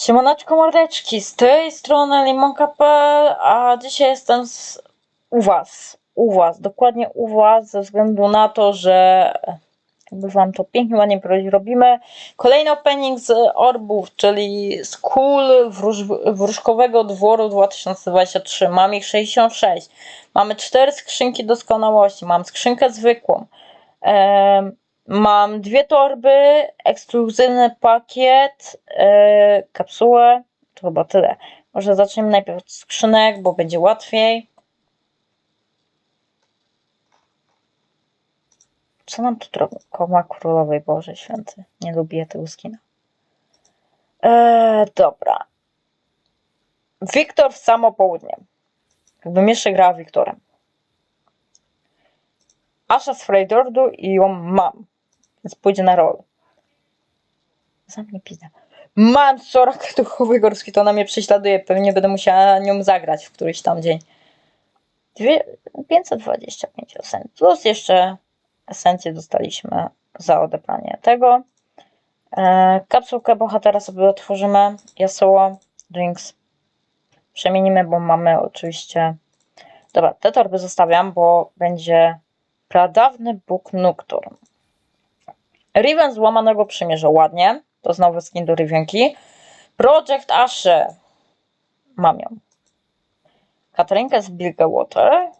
Siemaneczko mordeczki, z tej strony limonka.pl, a dzisiaj jestem z, u was, u was, dokładnie u was, ze względu na to, że jakby wam to pięknie, ładnie robimy. Kolejny opening z Orbów, czyli z kul wróż, Wróżkowego Dworu 2023. Mam ich 66. Mamy cztery skrzynki doskonałości, mam skrzynkę zwykłą. Em, Mam dwie torby, ekskluzywny pakiet, yy, kapsułę. To chyba tyle. Może zaczniemy najpierw od skrzynek, bo będzie łatwiej. Co nam tu robi? Koma królowej, Boże Święty. Nie lubię tego skina. Eee, dobra. Wiktor w samo południe. Jakbym jeszcze grała Wiktorem. Asha z Freydordu i ją mam. Więc pójdzie na rol. Zamknij pizdę. Mam soraka duchowego to ona mnie prześladuje. Pewnie będę musiała nią zagrać w któryś tam dzień. Dwie, 525 esencji. Plus jeszcze esencję dostaliśmy za odebranie tego. E, kapsułkę bohatera sobie otworzymy. Jasoło, drinks. Przemienimy, bo mamy oczywiście... Dobra, te torby zostawiam, bo będzie pradawny Bóg Nocturne. Riven złamanego przymierza ładnie. To znowu skin do Rivenki. Project Ashe. Mam ją. Katarinka z Bilgewater.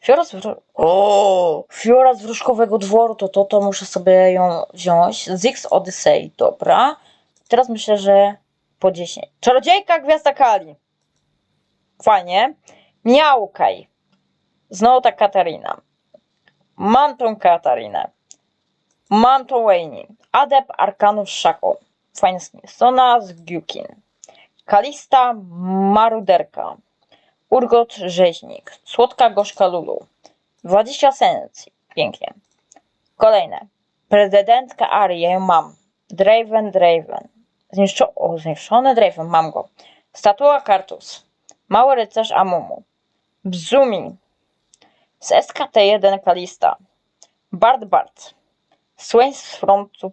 Fiora z, wró- o, Fiora z Wróżkowego Dworu, to, to to muszę sobie ją wziąć. Zix Odyssey, dobra. Teraz myślę, że po 10. Czarodziejka Gwiazda Kali. Fajnie. Miałkaj. Znowu ta Katarina. Mam tą Katarinę. Mam to Wayne. Adep Arkanów Szako. Fajny skin. Sona z Gyukin. Kalista Maruderka. Urgot Rzeźnik. Słodka Gorzka Lulu. 20 sencji. Pięknie. Kolejne. Prezydentka Ari. Ja ją mam. Draven Draven. Zniszczo o, zniszczony Draven. Mam go. Statua Kartus. Mały rycerz Amumu. Bzumi. Z SKT1 Kalista. Bart Bart. Swain z frontu.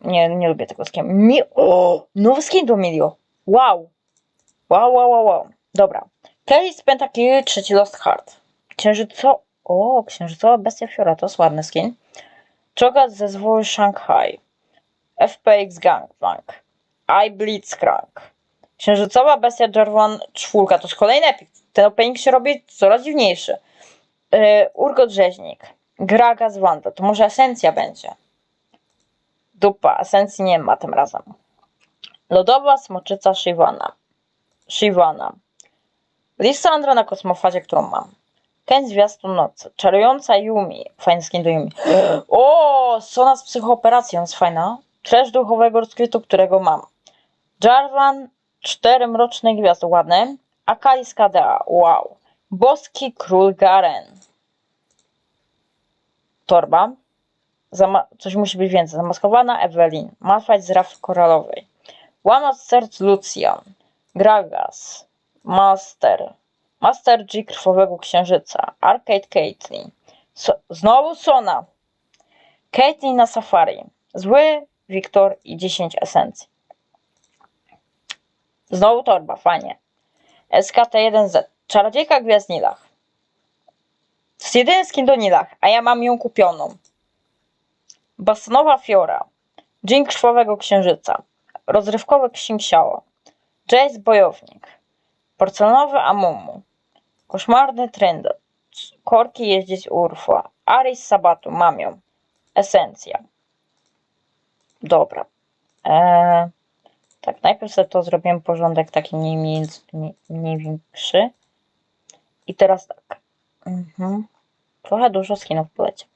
Nie, nie lubię tego skinu. Mi... O! Nowy skin do Milio. Wow. Wow, wow, wow, wow. Dobra. Kelly z Pentakill, trzeci Lost Heart. Księżyco... O, księżycowa bestia Fiora, to jest ładny skin. Czoga ze zwoły Shanghai. FPX Gangplank. I Blitzcrank. Księżycowa bestia Jarvan czwórka. To jest kolejny epic. Ten opening się robi coraz dziwniejszy. Yy, Urgot Rzeźnik. Graga z Wanda. To może esencja będzie. Dupa. Esencji nie ma tym razem. Lodowa smoczyca Shivana. Shivana. Lisandra na kosmofazie, którą mam. Ken Zwiastun Nocy. Czarująca Yumi. Fajny skin do Yumi. O, Sona z psychooperacji. jest fajna. Trash duchowego rozkrytu, którego mam. Jarvan. Cztery mroczne gwiazdy. Ładny. Akali z KDA. Wow. Boski król Garen torba. Zama coś musi być więcej. Zamaskowana Evelyn. Malfight z raf koralowej. Łamac serc Lucian. Gragas. Master. Master G krwawego księżyca. Arcade Caitlyn. So znowu Sona. Caitlyn na safari. Zły Wiktor i 10 esencji. Znowu torba, fajnie. SKT1Z. Czarodziejka Gwiazd Nilach. To jest jedyny skin do Nilach, a ja mam ją kupioną. Bastonowa Fiora. Dżin Krwawego Księżyca. Rozrywkowy Księsiało. Jace Bojownik. Porcelanowy Amumu. Koszmarny Trend. Korki jeździć Urfa. Aris Sabatu. Mam ją. Esencja. Dobra. Eee, tak, najpierw sobie to zrobiłem porządek taki mniej, mniej, mniej większy. I teraz tak. Mhm. Trochę dużo skinów poleci.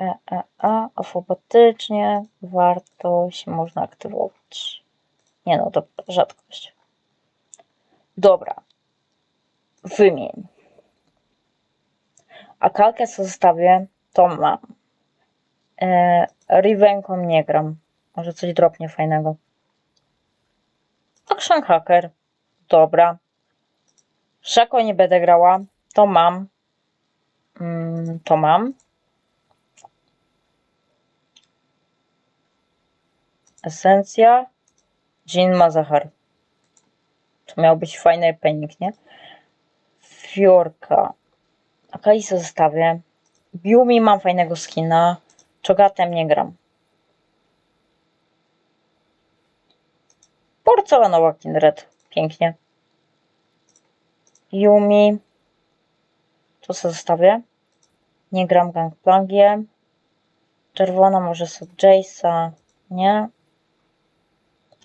E, e, e, alfabetycznie wartość można aktywować. Nie no, to rzadkość. Dobra. Wymień. A kalkę co zostawię, to mam. E, Rivenką nie gram. Może coś dropnie fajnego. Action Hacker. Dobra. Szako nie będę grała. To mam. Mm, to mam. Esencja. Jean Mazahar. To miał być fajny penik, nie? Fiorka. Akalisa zostawię. Biumi mam fajnego skina. Czogatem nie gram. Porcelanowa Kindred. Pięknie. Yumi. Tu sobie zostawię. Nie gram Gangplangiem. Czerwona może sobie Jace'a. Nie.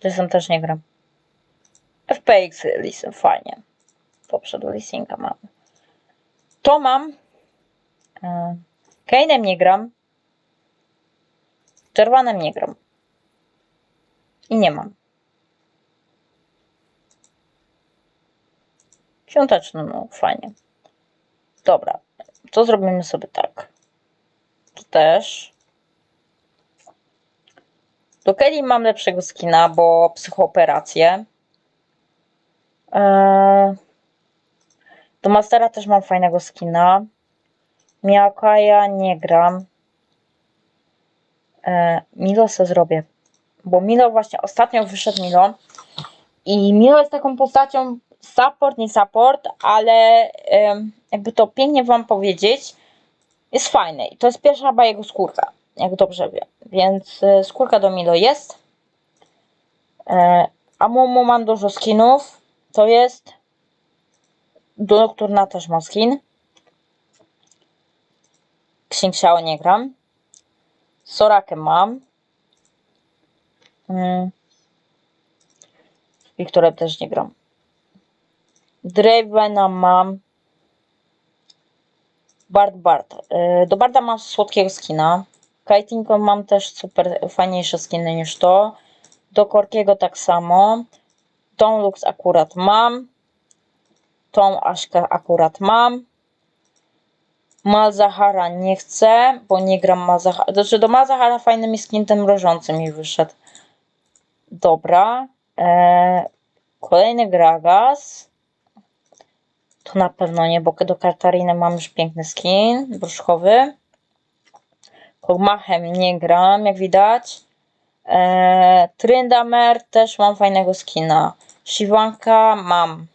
Jace'em też nie gram. FPX Lisem, fajnie. Poprzedł Lisinka mamy. To mam. E, Kane'em nie gram. Czerwonym nie gram. I nie mam. Świąteczny, no fajnie. Dobra, to zrobimy sobie tak. Tu też. Do Kelly mam lepszego skina, bo psychooperację. Eee, do Mastera też mam fajnego skina. Miakaja nie gram. Eee, Milo se zrobię. Bo Milo właśnie ostatnio wyszedł Milo. I Milo jest taką postacią support, nie support, ale jakby to pięknie wam powiedzieć, jest fajny. I to jest pierwsza chyba jego skórka, jak dobrze wiem. Więc e, skórka do Milo jest. E, a Momo mam dużo skinów. To jest do Nocturna też ma skin. Księgsiało nie gram. Sorakę mam. Mm. I które też nie gram. Dravena mam. Bart Bart. E, Do Barda mam słodkiego skina. Kitingo mam też super fajniejsze skiny niż to. Do Korkiego tak samo. Tą Lux akurat mam. Tą Aśkę akurat mam. Malzahara nie chcę, bo nie gram Malzahara. Znaczy do Malzahara fajny mi skin ten mrożący mi wyszedł. Dobra. Eee, kolejny Gragas. To na pewno nie, bo do Katariny mam już piękny skin bruszkowy. Kogmachem nie gram, jak widać. Eee, Tryndamer też mam fajnego skina. Shivanka mam.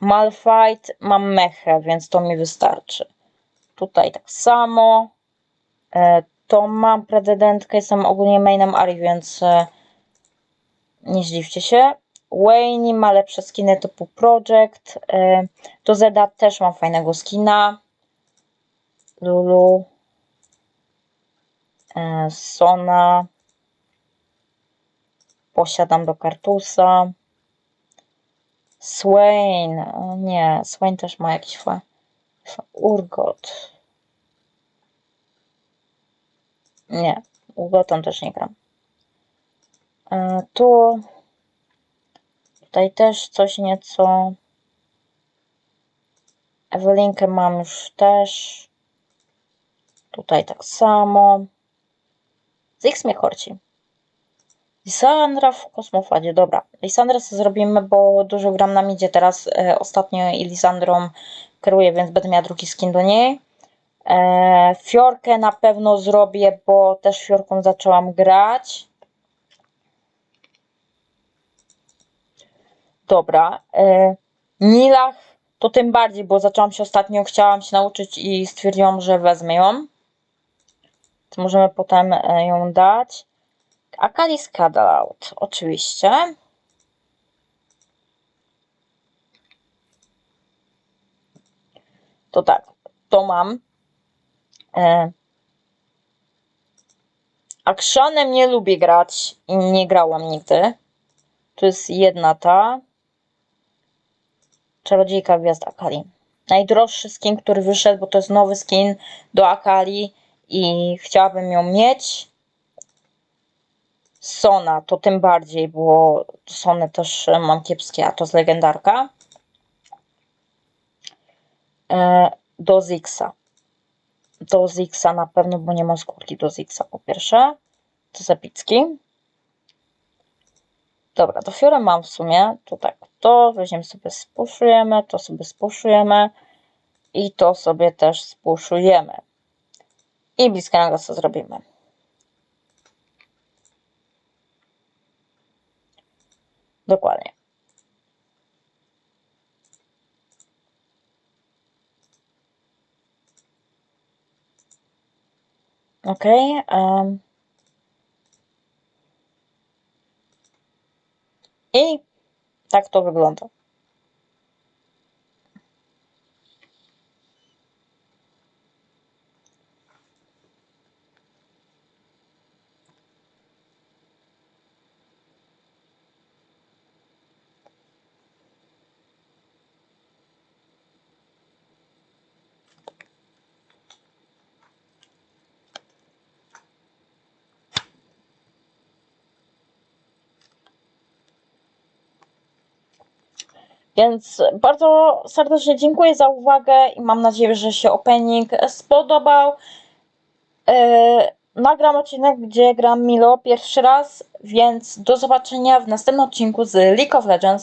Malfight mam mechę, więc to mi wystarczy. Tutaj tak samo. E, to mam prezydentkę, jestem ogólnie mainem Ari, więc e, nie zdziwcie się. Wayne ma lepsze skiny typu Project. E, do Zeda też mam fajnego skina. Lulu. E, Sona. Posiadam do Kartusa. Swain. Nie, Swain też ma jakiś fa- Urgot. Nie, Urgotem też nie gram. E, tu. Tutaj też coś nieco. Ewelinkę mam już też. Tutaj tak samo. Z X mnie korci. Lisandra w kosmofadzie, dobra. Lisandrę sobie zrobimy, bo dużo gram na midzie teraz e, ostatnio i Lisandrą kieruję, więc będę miała drugi skin do niej. E, Fiorkę na pewno zrobię, bo też Fiorką zaczęłam grać. Dobra. E, Nilach to tym bardziej, bo zaczęłam się ostatnio, chciałam się nauczyć i stwierdziłam, że wezmę ją. To możemy potem e, ją dać. Akalis Cuddleout, oczywiście. To tak, to mam. E, Akszonem nie lubię grać i nie grałam nigdy. To jest jedna ta. Czarodziejka Gwiazd Akali. Najdroższy skin, który wyszedł, bo to jest nowy skin do Akali i chciałabym ją mieć. Sona to tym bardziej, bo Sonę też mam kiepskie, a to z legendarka. E, do Zixa. Do Zixa na pewno, bo nie ma skórki do Zixa po pierwsze. To jest epicki. Dobra, do Fiora mam w sumie. To tak, to weźmiemy sobie, spuszujemy, to sobie spuszujemy i to sobie też spuszujemy. I bliskiego co zrobimy. Dokładnie. Okej. em. I tak to wygląda. Więc bardzo serdecznie dziękuję za uwagę i mam nadzieję, że się opening spodobał. Yy, nagram odcinek, gdzie gram Milo pierwszy raz, więc do zobaczenia w następnym odcinku z League of Legends.